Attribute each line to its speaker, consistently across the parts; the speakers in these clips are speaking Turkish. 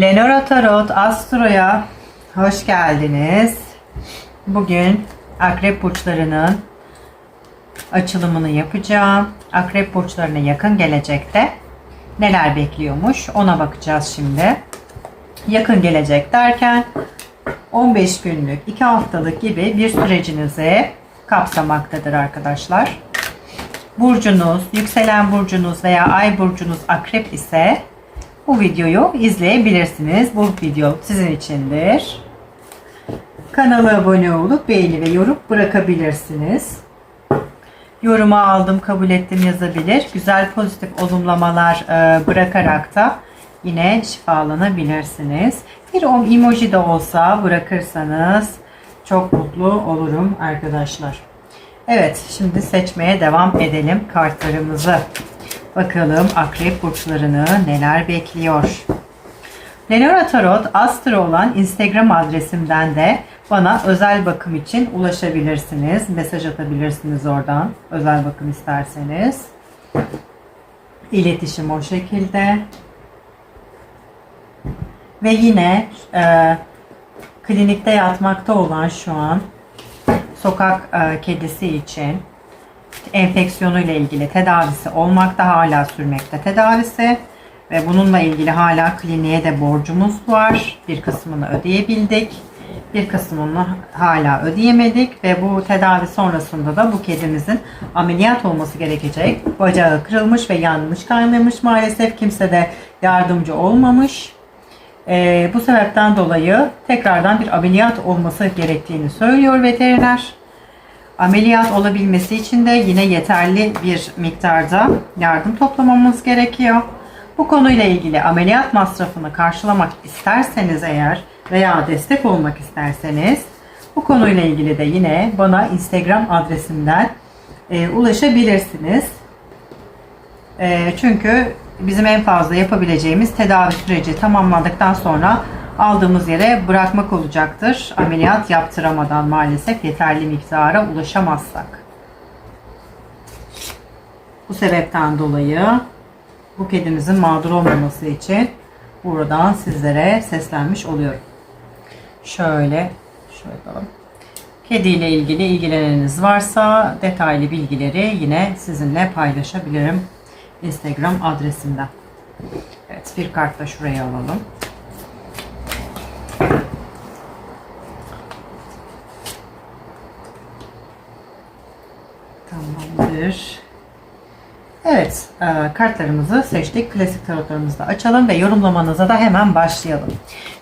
Speaker 1: Lenora Tarot Astro'ya hoş geldiniz. Bugün akrep burçlarının açılımını yapacağım. Akrep burçlarına yakın gelecekte neler bekliyormuş ona bakacağız şimdi. Yakın gelecek derken 15 günlük, 2 haftalık gibi bir sürecinizi kapsamaktadır arkadaşlar. Burcunuz, yükselen burcunuz veya ay burcunuz akrep ise bu videoyu izleyebilirsiniz. Bu video sizin içindir. Kanala abone olup beğeni ve yorum bırakabilirsiniz. Yoruma aldım, kabul ettim yazabilir. Güzel pozitif olumlamalar e, bırakarak da yine şifalanabilirsiniz. Bir emoji de olsa bırakırsanız çok mutlu olurum arkadaşlar. Evet, şimdi seçmeye devam edelim kartlarımızı. Bakalım akrep burçlarını neler bekliyor. Lenora Tarot Astro olan Instagram adresimden de bana özel bakım için ulaşabilirsiniz. Mesaj atabilirsiniz oradan. Özel bakım isterseniz. İletişim o şekilde. Ve yine e, klinikte yatmakta olan şu an sokak e, kedisi için enfeksiyonuyla ilgili tedavisi olmakta hala sürmekte tedavisi ve bununla ilgili hala kliniğe de borcumuz var. Bir kısmını ödeyebildik. Bir kısmını hala ödeyemedik ve bu tedavi sonrasında da bu kedimizin ameliyat olması gerekecek. Bacağı kırılmış ve yanmış kaynamış maalesef. Kimse de yardımcı olmamış. Ee, bu sebepten dolayı tekrardan bir ameliyat olması gerektiğini söylüyor veteriner. Ameliyat olabilmesi için de yine yeterli bir miktarda yardım toplamamız gerekiyor. Bu konuyla ilgili ameliyat masrafını karşılamak isterseniz eğer veya destek olmak isterseniz bu konuyla ilgili de yine bana Instagram adresimden e, ulaşabilirsiniz. E, çünkü bizim en fazla yapabileceğimiz tedavi süreci tamamlandıktan sonra aldığımız yere bırakmak olacaktır. Ameliyat yaptıramadan maalesef yeterli miktara ulaşamazsak. Bu sebepten dolayı bu kedimizin mağdur olmaması için buradan sizlere seslenmiş oluyorum. Şöyle, şöyle yapalım. Kediyle ilgili ilgileneniz varsa detaylı bilgileri yine sizinle paylaşabilirim Instagram adresimden. Evet bir kart da şuraya alalım. Tamamdır. Evet, e, kartlarımızı seçtik. Klasik tarotlarımızı da açalım ve yorumlamanıza da hemen başlayalım.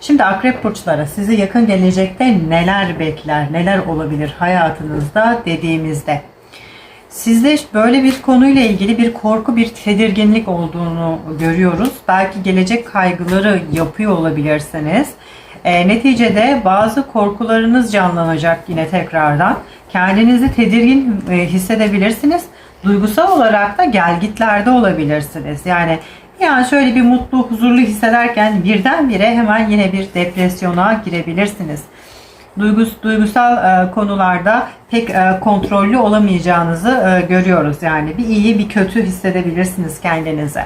Speaker 1: Şimdi akrep burçları sizi yakın gelecekte neler bekler, neler olabilir hayatınızda dediğimizde. Sizde böyle bir konuyla ilgili bir korku, bir tedirginlik olduğunu görüyoruz. Belki gelecek kaygıları yapıyor olabilirsiniz. E, neticede bazı korkularınız canlanacak yine tekrardan. Kendinizi tedirgin e, hissedebilirsiniz. Duygusal olarak da gelgitlerde olabilirsiniz. Yani yani şöyle bir mutlu, huzurlu hissederken birdenbire hemen yine bir depresyona girebilirsiniz. Duygus, duygusal e, konularda pek e, kontrollü olamayacağınızı e, görüyoruz. Yani bir iyi bir kötü hissedebilirsiniz kendinize.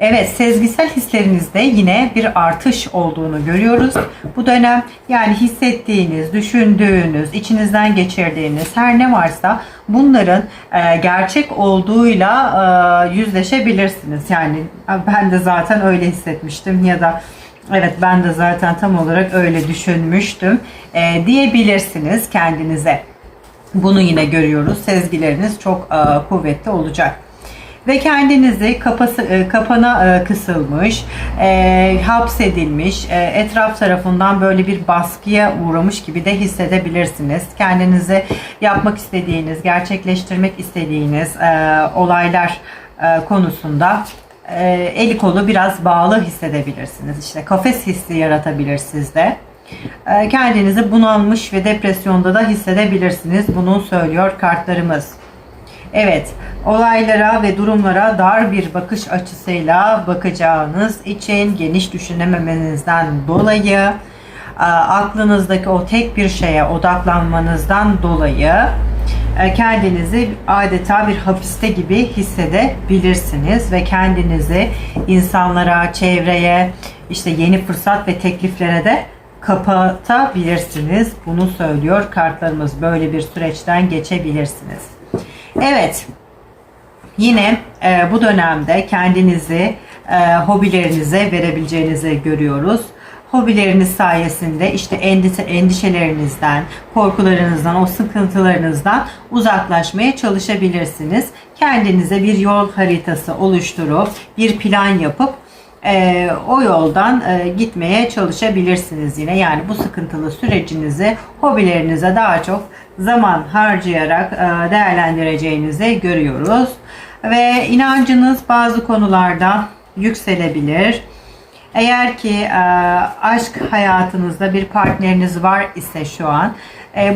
Speaker 1: Evet sezgisel hislerinizde yine bir artış olduğunu görüyoruz. Bu dönem yani hissettiğiniz, düşündüğünüz, içinizden geçirdiğiniz her ne varsa bunların e, gerçek olduğuyla e, yüzleşebilirsiniz. Yani ben de zaten öyle hissetmiştim ya da evet ben de zaten tam olarak öyle düşünmüştüm e, diyebilirsiniz kendinize. Bunu yine görüyoruz. Sezgileriniz çok e, kuvvetli olacak ve kendinizi kapası, e, kapana e, kısılmış, e, hapsedilmiş, e, etraf tarafından böyle bir baskıya uğramış gibi de hissedebilirsiniz. Kendinizi yapmak istediğiniz, gerçekleştirmek istediğiniz e, olaylar e, konusunda e, eli kolu biraz bağlı hissedebilirsiniz. İşte kafes hissi yaratabilir sizde. E, kendinizi bunalmış ve depresyonda da hissedebilirsiniz. Bunu söylüyor kartlarımız. Evet, olaylara ve durumlara dar bir bakış açısıyla bakacağınız için geniş düşünememenizden dolayı aklınızdaki o tek bir şeye odaklanmanızdan dolayı kendinizi adeta bir hapiste gibi hissedebilirsiniz ve kendinizi insanlara, çevreye işte yeni fırsat ve tekliflere de kapatabilirsiniz. Bunu söylüyor kartlarımız. Böyle bir süreçten geçebilirsiniz. Evet. Yine e, bu dönemde kendinizi e, hobilerinize verebileceğinizi görüyoruz. Hobileriniz sayesinde işte endişe, endişelerinizden, korkularınızdan, o sıkıntılarınızdan uzaklaşmaya çalışabilirsiniz. Kendinize bir yol haritası oluşturup bir plan yapıp e, o yoldan e, gitmeye çalışabilirsiniz yine. Yani bu sıkıntılı sürecinizi hobilerinize daha çok zaman harcayarak e, değerlendireceğinizi görüyoruz. Ve inancınız bazı konularda yükselebilir. Eğer ki e, aşk hayatınızda bir partneriniz var ise şu an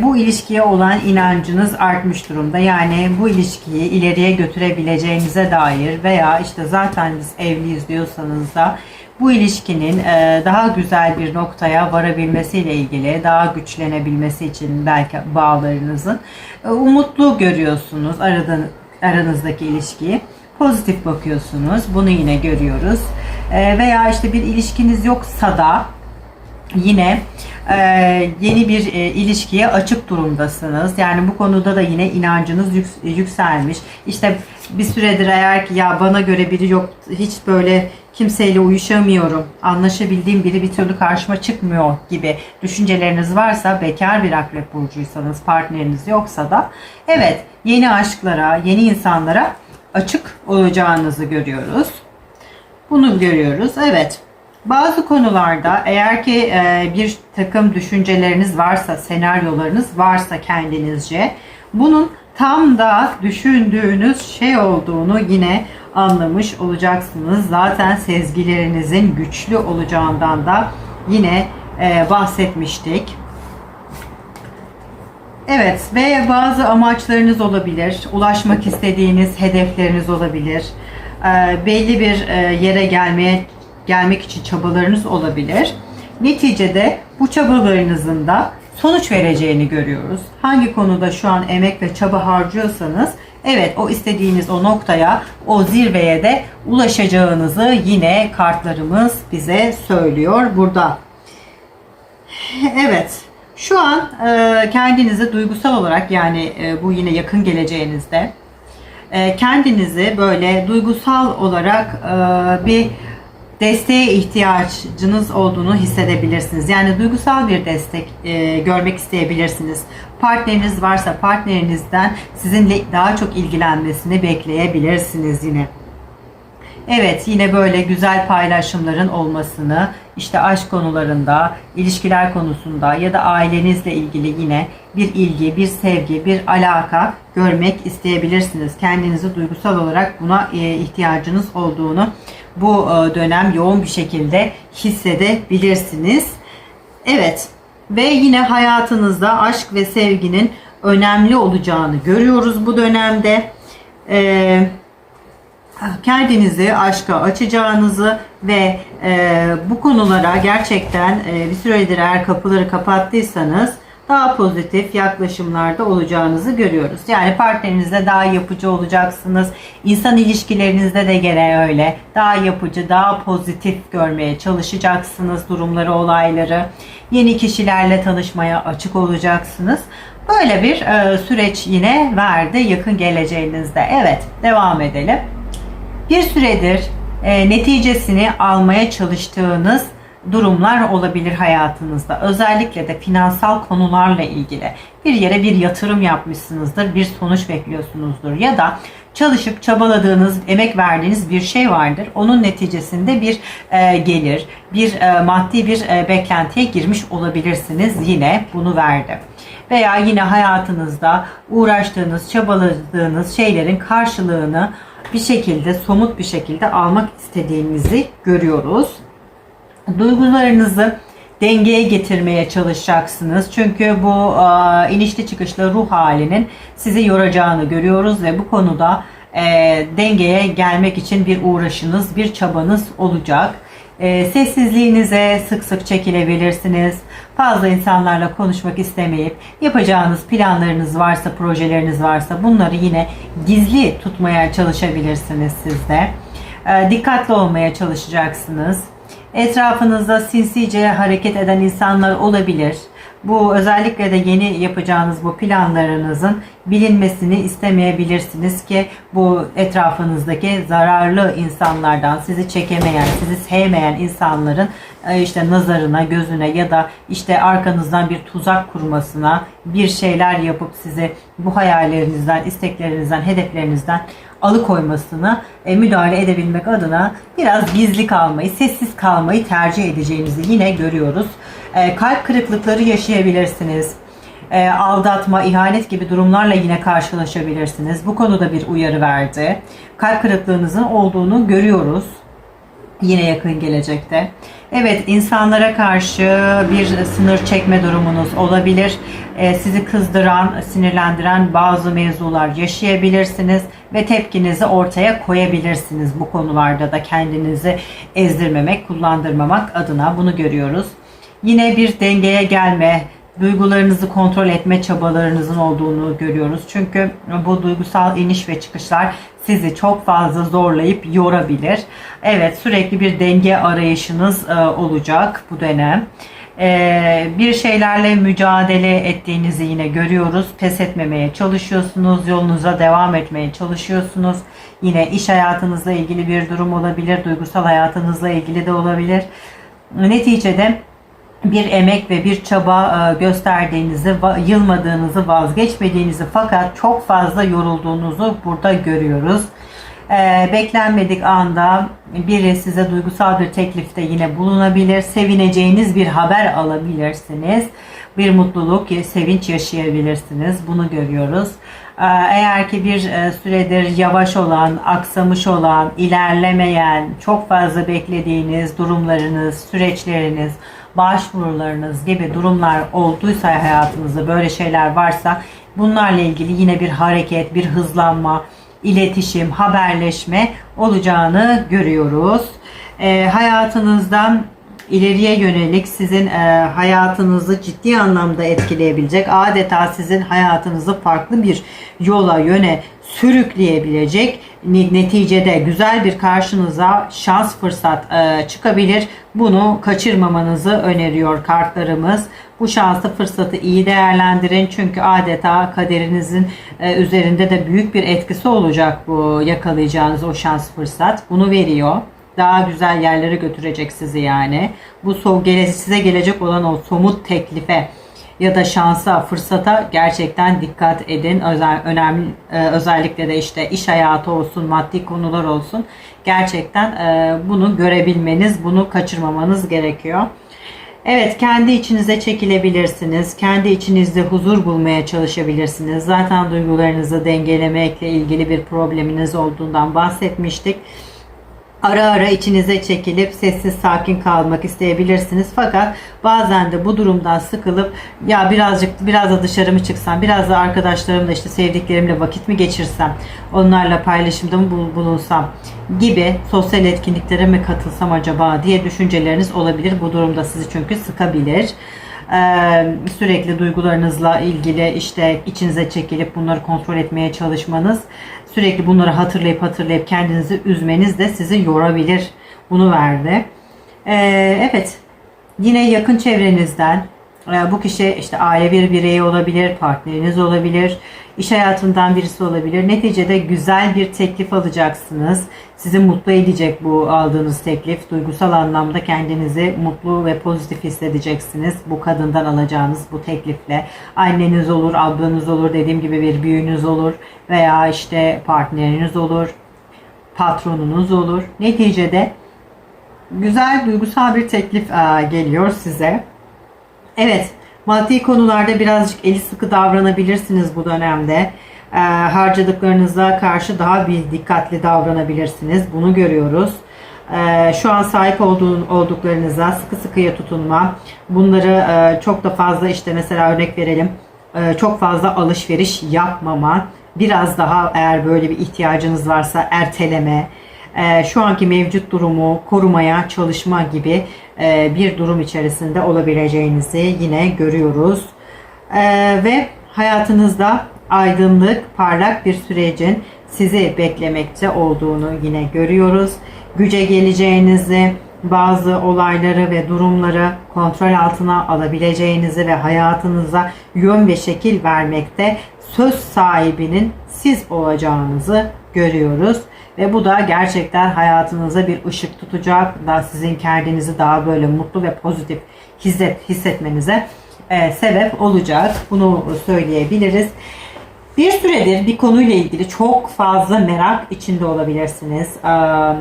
Speaker 1: bu ilişkiye olan inancınız artmış durumda. Yani bu ilişkiyi ileriye götürebileceğinize dair veya işte zaten biz evliyiz diyorsanız da bu ilişkinin e, daha güzel bir noktaya varabilmesiyle ilgili, daha güçlenebilmesi için belki bağlarınızın e, umutlu görüyorsunuz aranızdaki ilişkiyi. Pozitif bakıyorsunuz. Bunu yine görüyoruz. E, veya işte bir ilişkiniz yoksa da yine e, yeni bir e, ilişkiye açık durumdasınız. Yani bu konuda da yine inancınız yük, yükselmiş. İşte bir süredir eğer ki ya bana göre biri yok hiç böyle kimseyle uyuşamıyorum, anlaşabildiğim biri bir türlü karşıma çıkmıyor gibi düşünceleriniz varsa bekar bir akrep burcuysanız partneriniz yoksa da evet yeni aşklara, yeni insanlara açık olacağınızı görüyoruz. Bunu görüyoruz. Evet. Bazı konularda eğer ki e, bir takım düşünceleriniz varsa, senaryolarınız varsa kendinizce bunun tam da düşündüğünüz şey olduğunu yine anlamış olacaksınız. Zaten sezgilerinizin güçlü olacağından da yine e, bahsetmiştik. Evet ve bazı amaçlarınız olabilir, ulaşmak istediğiniz hedefleriniz olabilir, e, belli bir e, yere gelmeye gelmek için çabalarınız olabilir. Neticede bu çabalarınızın da sonuç vereceğini görüyoruz. Hangi konuda şu an emek ve çaba harcıyorsanız evet o istediğiniz o noktaya, o zirveye de ulaşacağınızı yine kartlarımız bize söylüyor burada. Evet. Şu an e, kendinizi duygusal olarak yani e, bu yine yakın geleceğinizde e, kendinizi böyle duygusal olarak e, bir desteğe ihtiyacınız olduğunu hissedebilirsiniz. Yani duygusal bir destek e, görmek isteyebilirsiniz. Partneriniz varsa partnerinizden sizinle daha çok ilgilenmesini bekleyebilirsiniz yine. Evet yine böyle güzel paylaşımların olmasını işte aşk konularında, ilişkiler konusunda ya da ailenizle ilgili yine bir ilgi, bir sevgi, bir alaka görmek isteyebilirsiniz. Kendinizi duygusal olarak buna e, ihtiyacınız olduğunu bu e, dönem yoğun bir şekilde hissedebilirsiniz. Evet ve yine hayatınızda aşk ve sevginin önemli olacağını görüyoruz bu dönemde. Eee kendinizi aşka açacağınızı ve e, bu konulara gerçekten e, bir süredir eğer kapıları kapattıysanız daha pozitif yaklaşımlarda olacağınızı görüyoruz. Yani partnerinizle daha yapıcı olacaksınız. İnsan ilişkilerinizde de gene öyle. Daha yapıcı, daha pozitif görmeye çalışacaksınız durumları, olayları. Yeni kişilerle tanışmaya açık olacaksınız. Böyle bir e, süreç yine verdi yakın geleceğinizde. Evet, devam edelim bir süredir e, neticesini almaya çalıştığınız durumlar olabilir hayatınızda. Özellikle de finansal konularla ilgili bir yere bir yatırım yapmışsınızdır, bir sonuç bekliyorsunuzdur ya da çalışıp çabaladığınız, emek verdiğiniz bir şey vardır. Onun neticesinde bir e, gelir, bir e, maddi bir e, beklentiye girmiş olabilirsiniz. Yine bunu verdi. Veya yine hayatınızda uğraştığınız, çabaladığınız şeylerin karşılığını bir şekilde somut bir şekilde almak istediğinizi görüyoruz. Duygularınızı dengeye getirmeye çalışacaksınız. Çünkü bu e, inişli çıkışlı ruh halinin sizi yoracağını görüyoruz ve bu konuda e, dengeye gelmek için bir uğraşınız, bir çabanız olacak. E, sessizliğinize sık sık çekilebilirsiniz. Fazla insanlarla konuşmak istemeyip yapacağınız planlarınız varsa, projeleriniz varsa bunları yine gizli tutmaya çalışabilirsiniz siz de. E, dikkatli olmaya çalışacaksınız. Etrafınızda sinsice hareket eden insanlar olabilir. Bu özellikle de yeni yapacağınız bu planlarınızın bilinmesini istemeyebilirsiniz ki bu etrafınızdaki zararlı insanlardan sizi çekemeyen, sizi sevmeyen insanların e, işte nazarına, gözüne ya da işte arkanızdan bir tuzak kurmasına, bir şeyler yapıp sizi bu hayallerinizden, isteklerinizden, hedeflerinizden alıkoymasına e, müdahale edebilmek adına biraz gizli kalmayı, sessiz kalmayı tercih edeceğinizi yine görüyoruz. E, kalp kırıklıkları yaşayabilirsiniz. E, aldatma, ihanet gibi durumlarla yine karşılaşabilirsiniz. Bu konuda bir uyarı verdi. Kalp kırıklığınızın olduğunu görüyoruz. Yine yakın gelecekte. Evet insanlara karşı bir sınır çekme durumunuz olabilir. Ee, sizi kızdıran, sinirlendiren bazı mevzular yaşayabilirsiniz ve tepkinizi ortaya koyabilirsiniz bu konularda da kendinizi ezdirmemek, kullandırmamak adına bunu görüyoruz. Yine bir dengeye gelme, duygularınızı kontrol etme çabalarınızın olduğunu görüyoruz. Çünkü bu duygusal iniş ve çıkışlar sizi çok fazla zorlayıp yorabilir. Evet sürekli bir denge arayışınız e, olacak bu dönem. E, bir şeylerle mücadele ettiğinizi yine görüyoruz. Pes etmemeye çalışıyorsunuz. Yolunuza devam etmeye çalışıyorsunuz. Yine iş hayatınızla ilgili bir durum olabilir. Duygusal hayatınızla ilgili de olabilir. Neticede bir emek ve bir çaba e, gösterdiğinizi, yılmadığınızı, vazgeçmediğinizi fakat çok fazla yorulduğunuzu burada görüyoruz. E, beklenmedik anda biri size duygusal bir teklifte yine bulunabilir. Sevineceğiniz bir haber alabilirsiniz. Bir mutluluk, sevinç yaşayabilirsiniz. Bunu görüyoruz. E, eğer ki bir süredir yavaş olan, aksamış olan, ilerlemeyen, çok fazla beklediğiniz durumlarınız, süreçleriniz, başvurularınız gibi durumlar olduysa hayatınızda böyle şeyler varsa bunlarla ilgili yine bir hareket, bir hızlanma, iletişim, haberleşme olacağını görüyoruz. E, hayatınızdan ileriye yönelik sizin e, hayatınızı ciddi anlamda etkileyebilecek, adeta sizin hayatınızı farklı bir yola, yöne sürükleyebilecek neticede güzel bir karşınıza şans fırsat e, çıkabilir. Bunu kaçırmamanızı öneriyor kartlarımız. Bu şansı fırsatı iyi değerlendirin çünkü adeta kaderinizin e, üzerinde de büyük bir etkisi olacak bu yakalayacağınız o şans fırsat. Bunu veriyor. Daha güzel yerlere götürecek sizi yani. Bu size gelecek olan o somut teklife ya da şansa, fırsata gerçekten dikkat edin. Özel, önemli e, özellikle de işte iş hayatı olsun, maddi konular olsun. Gerçekten e, bunu görebilmeniz, bunu kaçırmamanız gerekiyor. Evet kendi içinize çekilebilirsiniz. Kendi içinizde huzur bulmaya çalışabilirsiniz. Zaten duygularınızı dengelemekle ilgili bir probleminiz olduğundan bahsetmiştik ara ara içinize çekilip sessiz sakin kalmak isteyebilirsiniz. Fakat bazen de bu durumdan sıkılıp ya birazcık biraz da dışarı mı çıksam, biraz da arkadaşlarımla işte sevdiklerimle vakit mi geçirsem, onlarla paylaşımda mı bulunsam gibi sosyal etkinliklere mi katılsam acaba diye düşünceleriniz olabilir. Bu durumda sizi çünkü sıkabilir. Ee, sürekli duygularınızla ilgili işte içinize çekilip bunları kontrol etmeye çalışmanız sürekli bunları hatırlayıp hatırlayıp kendinizi üzmeniz de sizi yorabilir. Bunu verdi. Ee, evet yine yakın çevrenizden ee, bu kişi işte aile bir bireyi olabilir, partneriniz olabilir, iş hayatından birisi olabilir. Neticede güzel bir teklif alacaksınız. Sizi mutlu edecek bu aldığınız teklif. Duygusal anlamda kendinizi mutlu ve pozitif hissedeceksiniz. Bu kadından alacağınız bu teklifle. Anneniz olur, ablanız olur, dediğim gibi bir büyüğünüz olur veya işte partneriniz olur, patronunuz olur. Neticede güzel duygusal bir teklif geliyor size. Evet, maddi konularda birazcık eli sıkı davranabilirsiniz bu dönemde. E, harcadıklarınıza karşı daha bir dikkatli davranabilirsiniz. Bunu görüyoruz. E, şu an sahip olduğun, olduklarınıza sıkı sıkıya tutunma. Bunları e, çok da fazla işte mesela örnek verelim. E, çok fazla alışveriş yapmama. Biraz daha eğer böyle bir ihtiyacınız varsa erteleme e, şu anki mevcut durumu korumaya çalışma gibi e, bir durum içerisinde olabileceğinizi yine görüyoruz. E, ve hayatınızda aydınlık, parlak bir sürecin sizi beklemekte olduğunu yine görüyoruz. Güce geleceğinizi, bazı olayları ve durumları kontrol altına alabileceğinizi ve hayatınıza yön ve şekil vermekte söz sahibinin siz olacağınızı görüyoruz. Ve bu da gerçekten hayatınıza bir ışık tutacak. Da sizin kendinizi daha böyle mutlu ve pozitif hisset, hissetmenize e, sebep olacak. Bunu söyleyebiliriz. Bir süredir bir konuyla ilgili çok fazla merak içinde olabilirsiniz. Eee,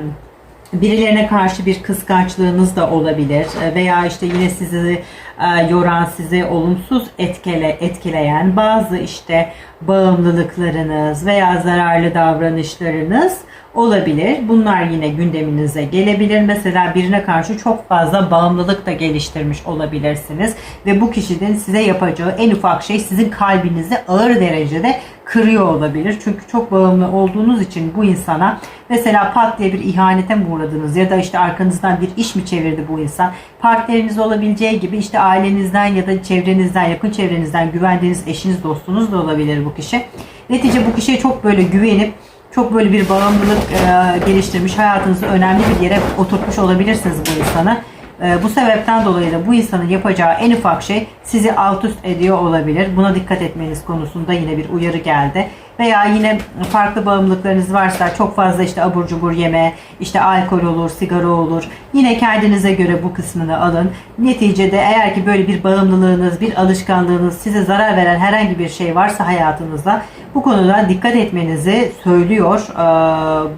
Speaker 1: Birilerine karşı bir kıskançlığınız da olabilir Eee, veya işte yine sizi eee, yoran, sizi olumsuz etkile, etkileyen bazı işte bağımlılıklarınız veya zararlı davranışlarınız olabilir. Bunlar yine gündeminize gelebilir. Mesela birine karşı çok fazla bağımlılık da geliştirmiş olabilirsiniz ve bu kişinin size yapacağı en ufak şey sizin kalbinizi ağır derecede kırıyor olabilir. Çünkü çok bağımlı olduğunuz için bu insana mesela pat diye bir ihanete mi uğradınız ya da işte arkanızdan bir iş mi çevirdi bu insan? Partneriniz olabileceği gibi işte ailenizden ya da çevrenizden, yakın çevrenizden güvendiğiniz eşiniz, dostunuz da olabilir bu kişi. Netice bu kişiye çok böyle güvenip çok böyle bir bağımlılık e, geliştirmiş, hayatınızda önemli bir yere oturtmuş olabilirsiniz bu insanı. E, bu sebepten dolayı da bu insanın yapacağı en ufak şey sizi alt üst ediyor olabilir. Buna dikkat etmeniz konusunda yine bir uyarı geldi. Veya yine farklı bağımlılıklarınız varsa çok fazla işte abur cubur yeme, işte alkol olur, sigara olur. Yine kendinize göre bu kısmını alın. Neticede eğer ki böyle bir bağımlılığınız, bir alışkanlığınız, size zarar veren herhangi bir şey varsa hayatınızda bu konuda dikkat etmenizi söylüyor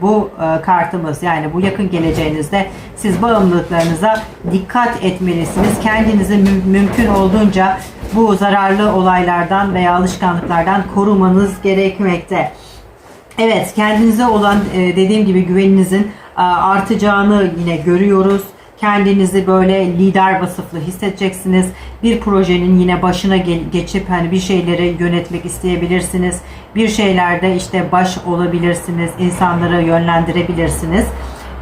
Speaker 1: bu kartımız. Yani bu yakın geleceğinizde siz bağımlılıklarınıza dikkat etmelisiniz. Kendinizi mü- mümkün olduğunca bu zararlı olaylardan veya alışkanlıklardan korumanız gerekmekte. Evet, kendinize olan e, dediğim gibi güveninizin e, artacağını yine görüyoruz. Kendinizi böyle lider vasıflı hissedeceksiniz. Bir projenin yine başına geçip hani bir şeyleri yönetmek isteyebilirsiniz. Bir şeylerde işte baş olabilirsiniz. insanları yönlendirebilirsiniz.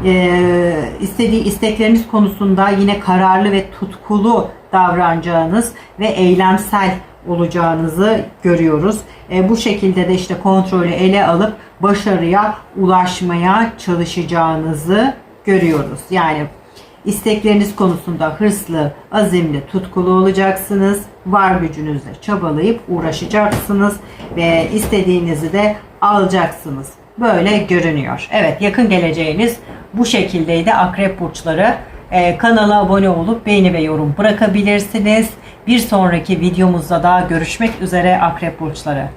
Speaker 1: Ee, istediği istekleriniz konusunda yine kararlı ve tutkulu davranacağınız ve eylemsel olacağınızı görüyoruz. E, bu şekilde de işte kontrolü ele alıp başarıya ulaşmaya çalışacağınızı görüyoruz. Yani istekleriniz konusunda hırslı, azimli, tutkulu olacaksınız. Var gücünüzle çabalayıp uğraşacaksınız ve istediğinizi de alacaksınız. Böyle görünüyor. Evet yakın geleceğiniz bu şekildeydi akrep burçları. Ee, kanala abone olup beğeni ve yorum bırakabilirsiniz. Bir sonraki videomuzda da görüşmek üzere akrep burçları.